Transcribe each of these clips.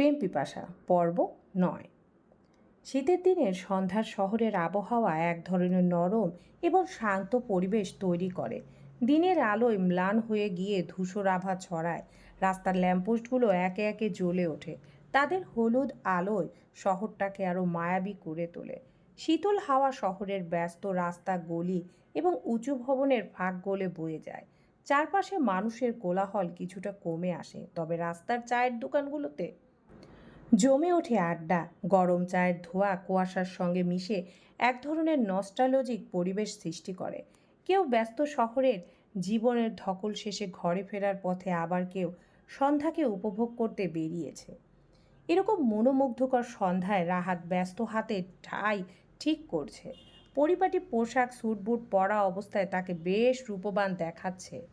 প্রেম পিপাসা, পর্ব নয়। শীতের দিনের সন্ধ্যার শহরের আবহাওয়া এক ধরনের নরম এবং শান্ত পরিবেশ তৈরি করে। দিনের আলোয় ম্লান হয়ে গিয়ে ধূসর আভা ছড়ায়। রাস্তার ল্যাম্পোস্টগুলো একে একে জ্বলে ওঠে। তাদের হলুদ আলোয় শহরটাকে আরও মায়াবী করে তোলে। শীতল হাওয়া শহরের ব্যস্ত রাস্তা, গলি এবং উঁচু ভবনের ফাঁক গলে বয়ে যায়। চারপাশে মানুষের কোলাহল কিছুটা কমে আসে। তবে রাস্তার চায়ের দোকানগুলোতে জমে ওঠে আড্ডা। গরম চায়ের ধোঁয়া কুয়াশার সঙ্গে মিশে এক ধরনের নস্টালজিক পরিবেশ সৃষ্টি করে। কেউ ব্যস্ত শহরের জীবনের ধকল শেষে ঘরে ফেরার পথে আবার কেউ সন্ধ্যাকে উপভোগ করতে বেরিয়েছে। এরকম মনোমুগ্ধকর সন্ধ্যায় রাহাত ব্যস্ত হাতে ঠাই ঠিক করছে। পরিপাটি পোশাক, স্যুটবুট পরা অবস্থায় তাকে বেশ রূপবান দেখাচ্ছে।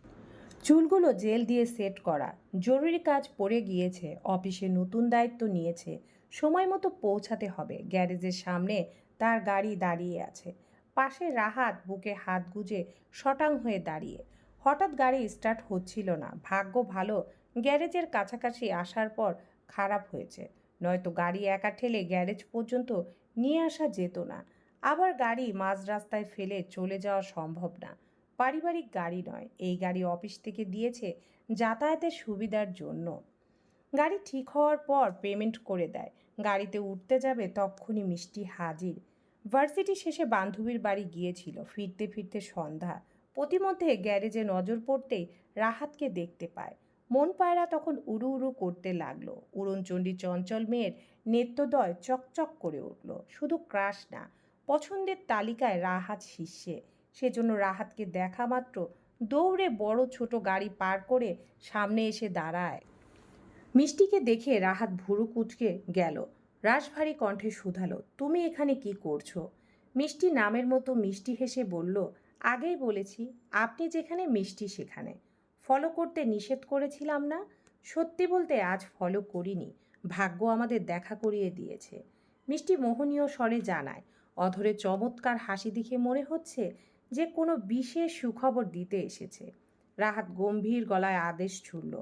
চুলগুলো জেল দিয়ে সেট করা। জরুরি কাজ পড়ে গিয়েছে, অফিসে নতুন দায়িত্ব নিয়েছে, সময় মতো পৌঁছাতে হবে। গ্যারেজের সামনে তার গাড়ি দাঁড়িয়ে আছে। পাশে রাহাত বুকে হাত গুজে শটাং হয়ে দাঁড়িয়ে। হঠাৎ গাড়ি স্টার্ট হচ্ছিল না। ভাগ্য ভালো, গ্যারেজের কাছাকাছি আসার পর খারাপ হয়েছে। নয়তো গাড়ি একা ঠেলে গ্যারেজ পর্যন্ত নিয়ে আসা যেত না। আবার গাড়ি মাঝ রাস্তায় ফেলে চলে যাওয়া সম্ভব না। পারিবারিক গাড়ি নয়, এই গাড়ি অফিস থেকে দিয়েছে যাতায়াতের সুবিধার জন্য। গাড়ি ঠিক হওয়ার পর পেমেন্ট করে দেয়। গাড়িতে উঠতে যাবে তক্ষুনি মিষ্টি হাজির। ভার্সিটি শেষে বান্ধবীর বাড়ি গিয়েছিল। ফিরতে ফিরতে সন্ধ্যা। প্রতিমধ্যে গ্যারেজে নজর পড়তেই রাহাতকে দেখতে পায়। মন পায়রা তখন উড়ু উড়ু করতে লাগল। উড়নচণ্ডী চঞ্চল মেয়ের নেত্যদয় চকচক করে উঠল। শুধু ক্রাশ না, পছন্দের তালিকায় রাহাত শীর্ষে। সেজন্য রাহাতকে দেখা মাত্র দৌড়ে বড় ছোট গাড়ি পার করে সামনে এসে দাঁড়ায়। মিষ্টিকে দেখে রাহাত ভুরু কুচকে গেল। রাশভারী কণ্ঠে শুধালো, তুমি এখানে কি করছ? মিষ্টি নামের মতো মিষ্টি হেসে বলল, আগেই বলেছি, আপনি যেখানে মিষ্টি সেখানে। ফলো করতে নিষেধ করেছিলাম না, সত্যি বলতে আজ ফলো করিনি, ভাগ্য আমাদের দেখা করিয়ে দিয়েছে। মিষ্টি মোহনীয় স্বরে জানায়, অধরে চমৎকার হাসি দেখে মনে হচ্ছে যে কোনো বিশেষ সুখবর দিতে এসেছে। রাহাত গম্ভীর গলায় আদেশ ছুড়ল,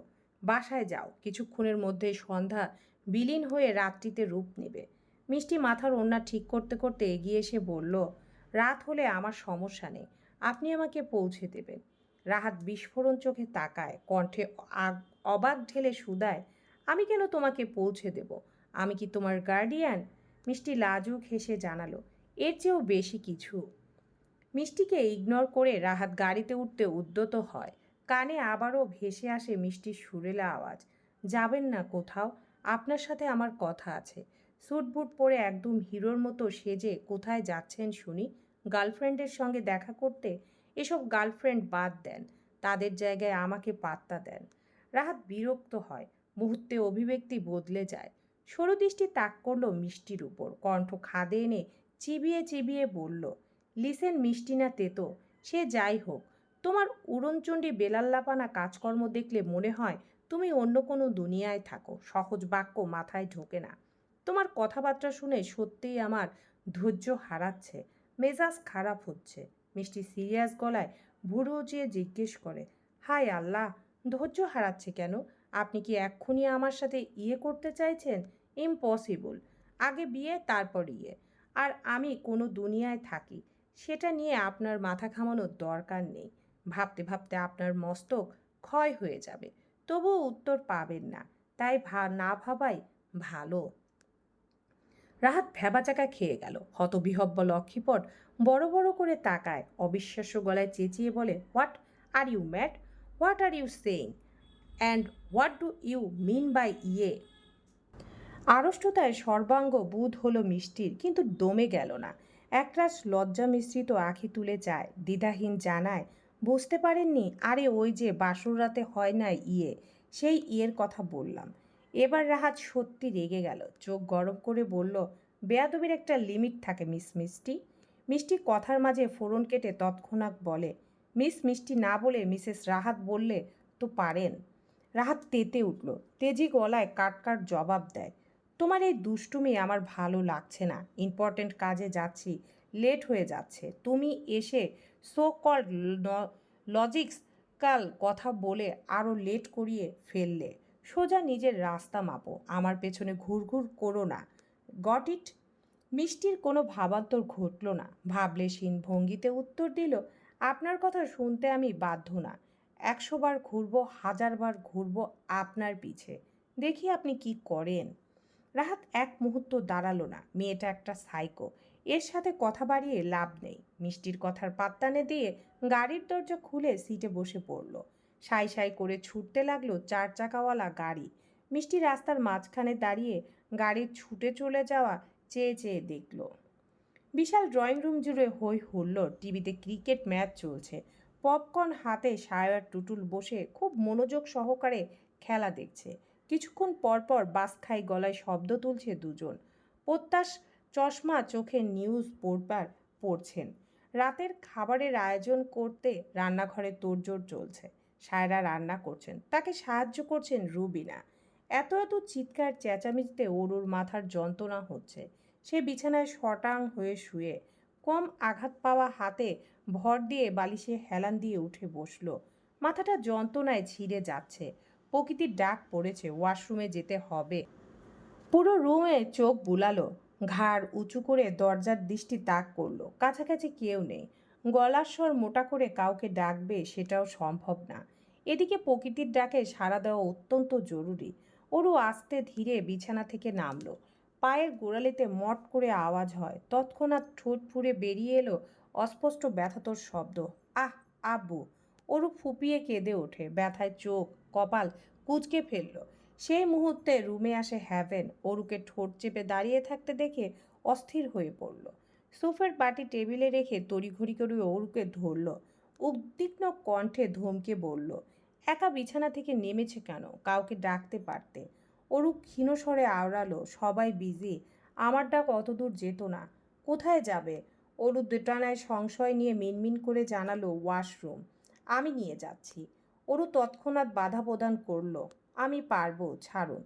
বাসায় যাও, কিছুক্ষণের মধ্যে সন্ধ্যা বিলীন হয়ে রাত্রিতে রূপ নেবে। মিষ্টি মাথার ওড়না ঠিক করতে করতে এগিয়ে এসে বলল, রাত হলে আমার সমস্যা নেই, আপনি আমাকে পৌঁছে দেবেন। রাহাত বিস্ফোরণ চোখে তাকায়, কণ্ঠে অবাক ঢেলে শুধায়, আমি কেন তোমাকে পৌঁছে দেব? আমি কি তোমার গার্ডিয়ান? মিষ্টি লাজুক হেসে জানালো, এর চেয়েও বেশি কিছু। মিষ্টিকে ইগনোর করে রাহাত গাড়িতে উঠতে উদ্যত হয়। কানে আবারও ভেসে আসে মিষ্টির সুরেলা আওয়াজ। যাবেন না কোথাও, আপনার সাথে আমার কথা আছে। স্যুট বুট পরে একদম হিরোর মতো সেজে কোথায় যাচ্ছেন শুনি? গার্লফ্রেন্ডের সঙ্গে দেখা করতে এসব গার্লফ্রেন্ড বাদ দেন, তাদের জায়গায় আমাকে পাত্তা দেন। রাহাত বিরক্ত হয়, মুহূর্তে অভিব্যক্তি বদলে যায়। সরু দৃষ্টি তাক করল মিষ্টির উপর, কণ্ঠ খাদে এনে চিবিয়ে চিবিয়ে বলল লিসেন মিষ্টি না তেতো, সে যাই হোক। তোমার উড়নচণ্ডী বেলাল্লাপানা কাজকর্ম দেখলে মনে হয় তুমি অন্য কোনো দুনিয়ায় থাকো, সহজ বাক্য মাথায় ঢোকে না। তোমার কথাবার্তা শুনে সত্যিই আমার ধৈর্য হারাচ্ছে, মেজাজ খারাপ হচ্ছে। মিষ্টি সিরিয়াস গলায় ভুরু উঁচিয়ে জিজ্ঞেস করে, হায় আল্লাহ, ধৈর্য হারাচ্ছে কেন? আপনি কি এক্ষুনি আমার সাথে ইয়ে করতে চাইছেন? ইম্পসিবল। আগে বিয়ে, তারপর ইয়ে। আর আমি কোনো দুনিয়ায় থাকি। সেটা নিয়ে আপনার মাথা ঘামানোর দরকার নেই। ভাবতে ভাবতে আপনার মস্তক ক্ষয় হয়ে যাবে। তবুও উত্তর পাবেন না। তাই ভা, না ভাবাই ভালো। রাহাত ভ্যাবাচাকা খেয়ে গেল। হতবিহব্ব লক্ষ্মীপট বড় বড় করে তাকায়। অবিশ্বাস্য গলায় চেঁচিয়ে বলে, what are you mad what are you saying? And what do you mean by ইয়ে? আড়ষ্টতায় সর্বাঙ্গ বুধ হলো মিষ্টির, কিন্তু দমে গেল না। একরাশ লজ্জা মিশ্রিত আঁখি তুলে যায়। দ্বিধাহীন জানায়, বুঝতে পারেননি? আরে ওই যে বাসর রাতে হয় না ইয়ে। সেই ইয়ের কথা বললাম। এবার রাহাত সত্যি রেগে গেল। চোখ গরম করে বলল, বেয়াদবির একটা লিমিট থাকে, মিস মিষ্টি। মিষ্টি কথার মাঝে ফোড়ন কেটে তৎক্ষণাৎ বলে, মিস মিষ্টি না বলে মিসেস রাহাত বললে তো পারেন। রাহাত তেতে উঠল। তেজি গলায় কাট কাট জবাব দেয়। তোমার এই দুষ্টুমি আমার ভালো লাগছে না। ইম্পর্ট্যান্ট কাজে যাচ্ছি লেট হয়ে যাচ্ছে। তুমি এসে সো কল্ড লজিক্স কাল কথা বলে আরও লেট করিয়ে ফেললে। সোজা নিজের রাস্তা মাপো, আমার পেছনে ঘুরঘুর করো না। গট ইট মিষ্টির কোনো ভাবান্তর ঘটল না। ভাবলে সিন ভঙ্গিতে উত্তর দিল, আপনার কথা শুনতে আমি বাধ্য না। একশোবার ঘুরবো হাজারবার ঘুরবো আপনার পিছে। দেখি আপনি কি করেন। রাহাত এক মুহূর্ত দাঁড়াল না। মেয়েটা একটা সাইকো এর সাথে কথা বাড়িয়ে লাভ নেই। মিষ্টির কথার পাত্তানে দিয়ে গাড়ির দরজা খুলে সিটে বসে পড়ল। সাই সাই করে ছুটতে লাগল চার চাকাওয়ালা গাড়ি। মিষ্টি রাস্তার মাঝখানে দাঁড়িয়ে গাড়ির ছুটে চলে যাওয়া চেয়ে চেয়ে দেখল। বিশাল ড্রয়িং রুম জুড়ে হই হুল্লোড়। টিভিতে ক্রিকেট ম্যাচ চলছে। পপকর্ন হাতে সায়ার টুটুল বসে খুব মনোযোগ সহকারে খেলা দেখছে। কিছুক্ষণ পরপর বাস খাই গলায় শব্দ তুলছে দুজন। প্রত্যাশ চশমা চোখে নিউজ পড়বার পড়ছেন। রাতের খাবারের আয়োজন করতে রান্নাঘরে তোড়জোড় চলছে। সায়রা রান্না করছেন। তাকে সাহায্য করছেন রুবিনা। এত এত চিৎকার, চেঁচামেচিতে ওরুর মাথার যন্ত্রণা হচ্ছে। সে বিছানায় শটাং হয়ে শুয়ে কম আঘাত পাওয়া হাতে ভর দিয়ে বালিশে হেলান দিয়ে উঠে বসল। মাথাটা যন্ত্রণায় ছিঁড়ে যাচ্ছে। প্রকৃতির ডাক পড়েছে ওয়াশরুমে যেতে হবে। পুরো রুমে চোখ বুলালো, ঘাড় উঁচু করে দরজার দৃষ্টি তাক করল, কাছাকাছি কেউ নেই। গলার স্বর মোটা করে কাউকে ডাকবে সেটাও সম্ভব না। এদিকে প্রকৃতির ডাকে সাড়া দেওয়া অত্যন্ত জরুরি। ওরু আস্তে ধীরে বিছানা থেকে নামলো। পায়ের গোড়ালিতে মট করে আওয়াজ হয়। তৎক্ষণাৎ ঠোঁট ফুঁড়ে বেরিয়ে এলো অস্পষ্ট ব্যথাতর শব্দ। আহ, আব্বু। ওরু ফুপিয়ে কেঁদে ওঠে। ব্যথায় চোখ, কপাল কুচকে ফেলল। সেই মুহূর্তে রুমে আসে হ্যাভেন। অরুকে ঠোঁট চেপে দাঁড়িয়ে থাকতে দেখে অস্থির হয়ে পড়ল। সুফের বাটি টেবিলে রেখে তড়িঘড়ি করে অরুকে ধরল। উদ্বিগ্ন কণ্ঠে ধমকে বলল, একা বিছানা থেকে নেমেছে কেন? কাউকে ডাকতে পারতে? অরু ক্ষীণস্বরে আওড়ালো, সবাই বিজি। আমার ডাক অতদূর যেত না। কোথায় যাবে? অরু দুটানায় সংশয় নিয়ে মিনমিন করে জানালো ওয়াশরুম। আমি নিয়ে যাচ্ছি। অরু তৎক্ষণাৎ বাধা প্রদান করল। আমি পারব, ছাড়ুন।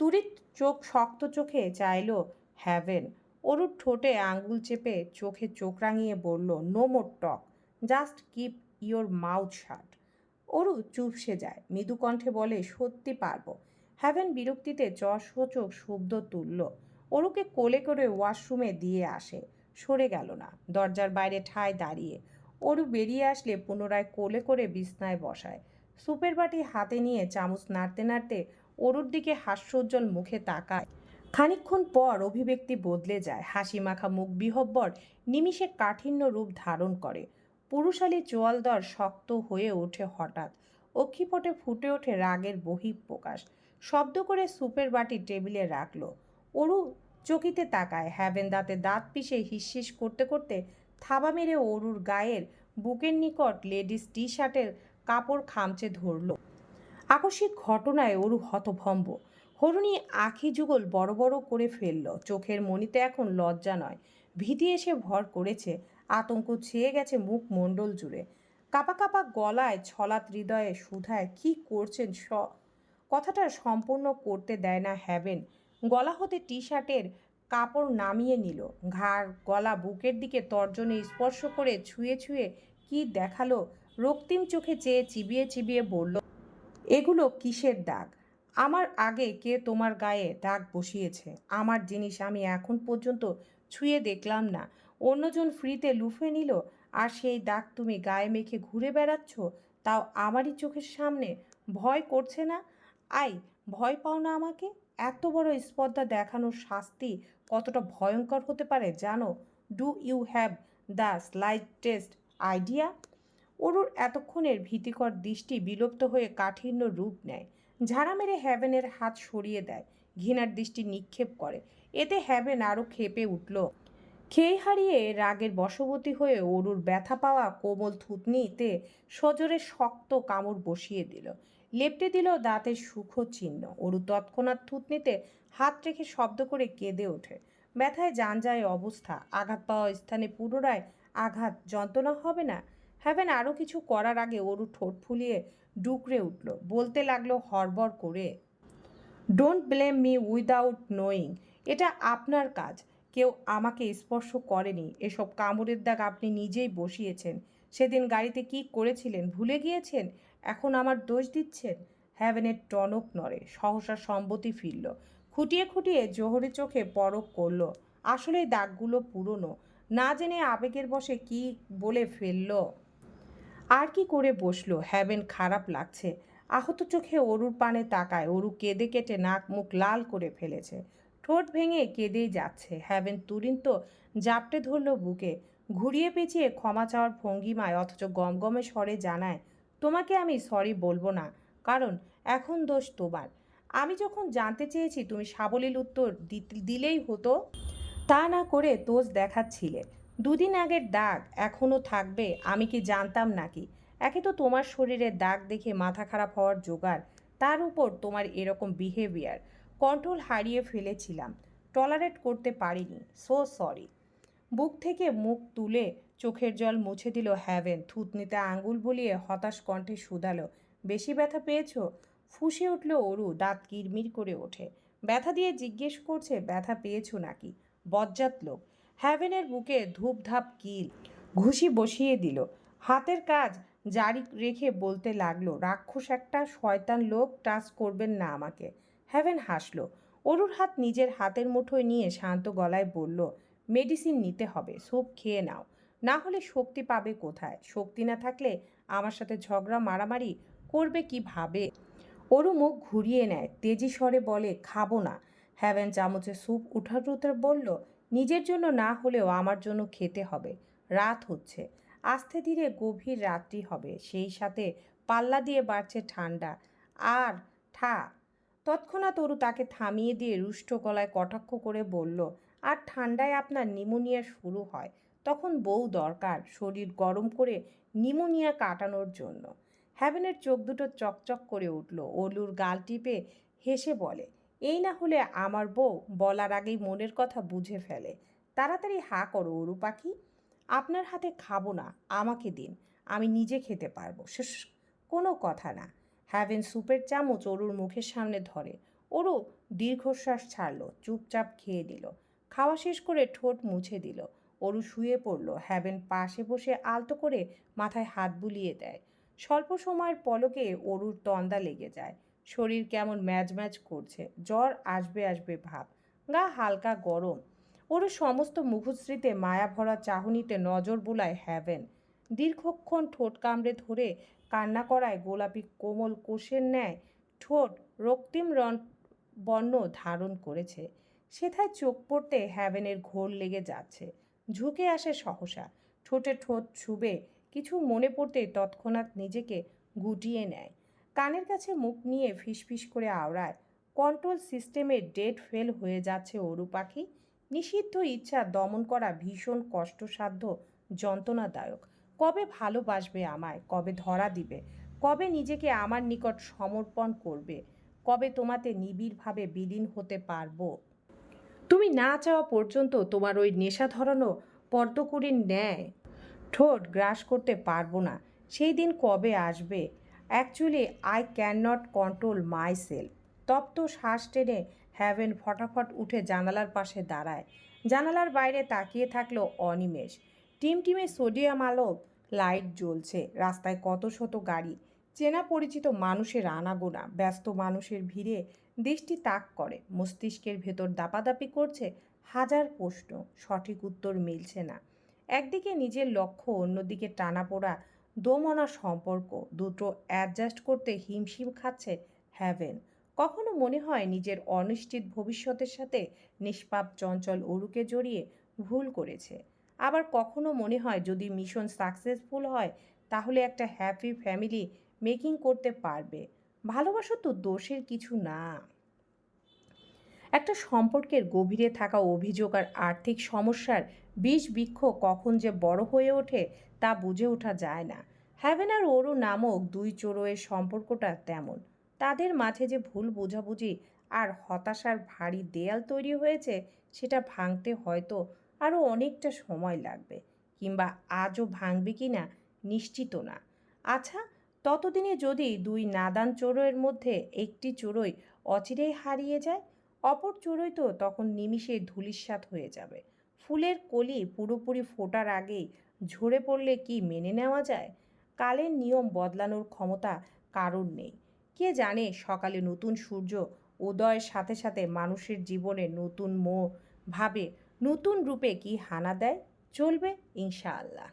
তুরিত চোখ শক্ত চোখে চাইলো, হ্যাভেন। অরুর ঠোঁটে আঙ্গুল চেপে চোখে চোখ রাঙিয়ে বলল no more talk just keep your mouth shut Aru চুপসে যায়, মৃদু কণ্ঠে বলে, সত্যি পারব। হ্যাভেন বিরক্তিতে চোখ শব্দ তুলল। অরুকে কোলে করে ওয়াশরুমে দিয়ে আসে। সরে গেল না, দরজার বাইরে ঠায় দাঁড়িয়ে। অরু বেরিয়ে আসলে পুনরায় কোলে করে বিছনায় বসায়। সুপের বাটি হাতে নিয়ে চামচ নাড়তে নাড়তে অরুর দিকে হাস্যোজ্জ্বল মুখে তাকায়। খানিকক্ষণ পর অভিব্যক্তি বদলে যায়। হাসি মাখা মুখ বিহব্বর নিমিষে কাঠিন্য রূপ ধারণ করে। পুরুষালী চোয়ালদর শক্ত হয়ে ওঠে হঠাৎ। অক্ষিপটে ফুটে ওঠে রাগের বহিঃপ্রকাশ। শব্দ করে সুপের বাটি টেবিলে রাখল। অরু চকিতে তাকায়। হ্যাভেন দাঁতে দাঁত পিষে হিসহিস করতে করতে থাবা মেরে অরুর গায়ের বুকের নিকট লেডিস টি শার্টের কাপড় খামচে ধরল। আকস্মিক ঘটনায় অরু হতভম্ব। হরুণী আখি যুগল বড় বড় করে ফেলল। চোখের মনিতে এখন লজ্জা নয়। ভীতি এসে ভর করেছে। আতঙ্ক ছেয়ে গেছে মুখ মণ্ডল জুড়ে। কাপা কাপা গলায় ছলাত হৃদয়ে সুধায়, কি করছেন স কথাটা সম্পূর্ণ করতে দেয় না হ্যাবেন গলা হতে টি শার্টের কাপড় নামিয়ে নিল। ঘাড়, গলা, বুকের দিকে তর্জনে স্পর্শ করে ছুঁয়ে ছুঁয়ে কি দেখাল, রক্তিম চোখে চেয়ে চিবিয়ে চিবিয়ে বলল, এগুলো কিসের দাগ? আমার আগে কে তোমার গায়ে দাগ বসিয়েছে? আমার জিনিস আমি এখন পর্যন্ত ছুঁয়ে দেখলাম না। অন্যজন ফ্রিতে লুফে নিল, আর সেই দাগ তুমি গায়ে মেখে ঘুরে বেড়াচ্ছ, তাও আমারই চোখের সামনে? ভয় করছে না? আই, ভয় পাও না আমাকে? এত বড় স্পর্ধা দেখানোর শাস্তি কতটা ভয়ঙ্কর হতে পারে জানো? Do you have the slightest idea অরুর এতক্ষণের ভীতিকর দৃষ্টি বিলুপ্ত হয়ে কাঠিন্য রূপ নেয়। ঝাড়া মেরে হ্যাভেনের হাত সরিয়ে দেয়। ঘৃণার দৃষ্টি নিক্ষেপ করে। এতে হ্যাভেন আরও খেপে উঠল। খেয়ে হারিয়ে রাগের বশবতী হয়ে অরুর ব্যথা পাওয়া কোমল থুতনিতে সজোরে শক্ত কামড় বসিয়ে দিল। লেপটে দিল দাঁতের সুখ চিহ্ন অরু তৎক্ষণাৎ থুতনিতে হাত রেখে শব্দ করে কেঁদে ওঠে। ব্যথায় যানজায় অবস্থা। আঘাত পাওয়া স্থানে পুনরায় আঘাত যন্ত্রণা হবে না। হ্যাভেন আরও কিছু করার আগে ওরু ঠোঁট ফুলিয়ে ডুকরে উঠল। বলতে লাগল, হড়বড় করে। Don't blame me without knowing এটা আপনার কাজ। কেউ আমাকে স্পর্শ করেনি। এসব কামড়ের দাগ আপনি নিজেই বসিয়েছেন। সেদিন গাড়িতে কি করেছিলেন, ভুলে গিয়েছেন? এখন আমার দোষ দিচ্ছেন? হ্যাভেনের টনক নড়ে। সহসা সম্মতি ফিরল। খুঁটিয়ে খুঁটিয়ে জোহরে চোখে পরক করল। আসলে দাগগুলো পুরনো। না জেনে আবেগের বশে কি বলে ফেলল? আর কি করে বসল? হ্যাভেন খারাপ লাগছে। আহত চোখে অরুর পানে তাকায়। অরু কেঁদে কেটে নাক মুখ লাল করে ফেলেছে। ঠোঁট ভেঙে কেঁদেই যাচ্ছে। হ্যাভেন তুরিন তো জাপটে ধরলো বুকে। ঘুরিয়ে পেঁচিয়ে ক্ষমা চাওয়ার ভঙ্গিমায় অথচ গমগমে স্বরে জানায়, তোমাকে আমি সরি বলব না, কারণ এখন দোষ তোমার। আমি যখন জানতে চেয়েছি তুমি সাবলীল উত্তর দিলেই হতো, তা না করে দোষ দেখাচ্ছিলে। দুদিন আগের দাগ এখনও থাকবে, আমি কি জানতাম নাকি? একে তো তোমার শরীরের দাগ দেখে মাথা খারাপ হওয়ার জোগাড়, তার উপর তোমার এরকম বিহেভিয়ার কন্ট্রোল হারিয়ে ফেলেছিলাম। টলারেট করতে পারিনি সো সরি বুক থেকে মুখ তুলে চোখের জল মুছে দিল হ্যাভেন থুতনিতে আঙ্গুল বলিয়ে হতাশ কণ্ঠে শুধালো, বেশি ব্যথা পেয়েছ? ফুঁসে উঠল অরু, দাঁত কিরমির করে ওঠে। ব্যথা দিয়ে জিজ্ঞেস করছে, ব্যথা পেয়েছ নাকি? বজ্জাত লোক, হ্যাভেনের বুকে ধূপধাপ কিল। ঘুষি বসিয়ে দিল। হাতের কাজ? জারি রেখে বলতে লাগল, রাক্ষস একটা শয়তান লোক, টাচ করবেন না আমাকে। হ্যাভেন হাসলো। অরুর হাত নিজের হাতের মুঠোয় নিয়ে শান্ত গলায় বলল, মেডিসিন নিতে হবে স্যুপ খেয়ে নাও। না হলে শক্তি পাবে কোথায়? শক্তি না থাকলে আমার সাথে ঝগড়া, মারামারি করবে কীভাবে অরু মুখ ঘুরিয়ে নেয়। তেজি স্বরে বলে, খাব না। হ্যাভেন চামচে স্যুপ উঠার উঠার বলল, নিজের জন্য না হলেও আমার জন্য খেতে হবে। রাত হচ্ছে। আস্তে ধীরে গভীর রাত্রি হবে। সেই সাথে পাল্লা দিয়ে বাড়ছে ঠান্ডা। আর ঠা। তৎক্ষণাৎ তরু তাকে থামিয়ে দিয়ে রুষ্ট গলায় কটাক্ষ করে বলল, আর ঠান্ডায় আপনার নিমোনিয়া শুরু হয়। তখন বউ দরকার শরীর গরম করে নিমোনিয়া কাটানোর জন্য। হ্যাভেনের চোখ দুটো চকচক করে উঠল। অলুর গাল টিপে হেসে বলে, এই না হলে আমার বউ বলার আগেই মনের কথা বুঝে ফেলে। তাড়াতাড়ি হা করো অরু পাখি। আপনার হাতে খাব না, আমাকে দিন, আমি নিজে খেতে পারব। শেষ, কোনো কথা না। হ্যাভেন স্যুপের চামচ অরুর মুখের সামনে ধরে। অরু দীর্ঘশ্বাস ছাড়লো, চুপচাপ খেয়ে দিল খাওয়া শেষ করে ঠোঁট মুছে দিল। অরু শুয়ে পড়ল। হ্যাভেন পাশে বসে আলতো করে মাথায় হাত বুলিয়ে দেয়। স্বল্প সময়ের পলকে অরুর তন্দা লেগে যায়। শরীর কেমন ম্যাজ ম্যাজ করছে, জ্বর আসবে আসবে ভাব, গা হালকা গরম। ওর সমস্ত মুখশ্রীতে মায়া ভরা চাহনিতে নজর বোলায় হ্যাভেন। দীর্ঘক্ষণ ঠোঁট কামড়ে ধরে কান্না করায় গোলাপি কোমল কোষের ন্যায় ঠোঁট রক্তিম রণ বর্ণ ধারণ করেছে। সেথায় চোখ পড়তে হ্যাভেনের ঘোর লেগে যাচ্ছে। ঝুঁকে আসে সহসা। ঠোঁটে ঠোঁট ছুবে কিছু মনে পড়তেই তৎক্ষণাৎ নিজেকে গুটিয়ে নেয়। কানের কাছে মুখ নিয়ে ফিসফিস করে আওড়ায়। কন্ট্রোল সিস্টেমের ডেট ফেল হয়ে যাচ্ছে অরু পাখি। নিষিদ্ধ ইচ্ছা দমন করা ভীষণ কষ্টসাধ্য, যন্ত্রণাদায়ক। কবে ভালোবাসবে আমায়? কবে ধরা দিবে? কবে নিজেকে আমার নিকট সমর্পণ করবে? কবে তোমাতে নিবিড়ভাবে বিলীন হতে পারব? তুমি না চাওয়া পর্যন্ত তোমার ওই নেশা ধরানো পদ্মকুড়ির ন্যায় ঠোঁট গ্রাস করতে পারব না। সেই দিন কবে আসবে? Actually I can not control myself তপ্ত শ্বাস টেনে হ্যাভেন ফটাফট উঠে জানালার পাশে দাঁড়ায়। জানালার বাইরে তাকিয়ে থাকল অনিমেষ। টিম টিমে সোডিয়াম আলো লাইট জ্বলছে। রাস্তায় কত শত গাড়ি। চেনা পরিচিত মানুষের আনাগোনা, ব্যস্ত মানুষের ভিড়ে দৃষ্টি তাক করে। মস্তিষ্কের ভেতর দাপাদাপি করছে হাজার প্রশ্ন। সঠিক উত্তর মিলছে না। একদিকে নিজের লক্ষ্য, অন্যদিকে টানাপোড়া দোমনা সম্পর্ক। দুটো অ্যাডজাস্ট করতে হিমশিম খাচ্ছে হ্যাভেন কখনো মনে হয় নিজের অনিশ্চিত ভবিষ্যতের সাথে নিষ্পাপ, চঞ্চল অরুকে জড়িয়ে ভুল করেছে? আবার কখনো মনে হয় যদি মিশন সাকসেসফুল হয়, তাহলে একটা হ্যাপি ফ্যামিলি মেকিং করতে পারবে? ভালোবাসা তো দোষের কিছু না। একটা সম্পর্কের গভীরে থাকা অভিযোগ আর আর্থিক সমস্যার বিষ বৃক্ষ কখন যে বড় হয়ে ওঠে তা বুঝে ওঠা যায় না। হ্যাভেন আর ওরু নামক দুই চোরোয়ের সম্পর্কটা তেমন। তাদের মাঝে যে ভুল বোঝাবুঝি আর হতাশার ভারী দেয়াল তৈরি হয়েছে, সেটা ভাঙতে হয়তো আরও অনেকটা সময় লাগবে কিংবা আজও ভাঙবে কি না নিশ্চিত না। আচ্ছা ততদিনে যদি দুই নাদান চোরোয়ের মধ্যে একটি চোরই অচিরেই হারিয়ে যায় অপর চোরই তো তখন নিমিষে ধুলিস্বাত হয়ে যাবে। ফুলের কলি পুরোপুরি ফোটার আগেই ঝরে পড়লে কি মেনে নেওয়া যায়? কালের নিয়ম বদলানোর ক্ষমতা কারোর নেই। কে জানে সকালে নতুন সূর্য উদয়ের সাথে সাথে মানুষের জীবনে নতুন মোহ ভাবে নতুন রূপে কি হানা দেয়? চলবে ইনশাআল্লাহ।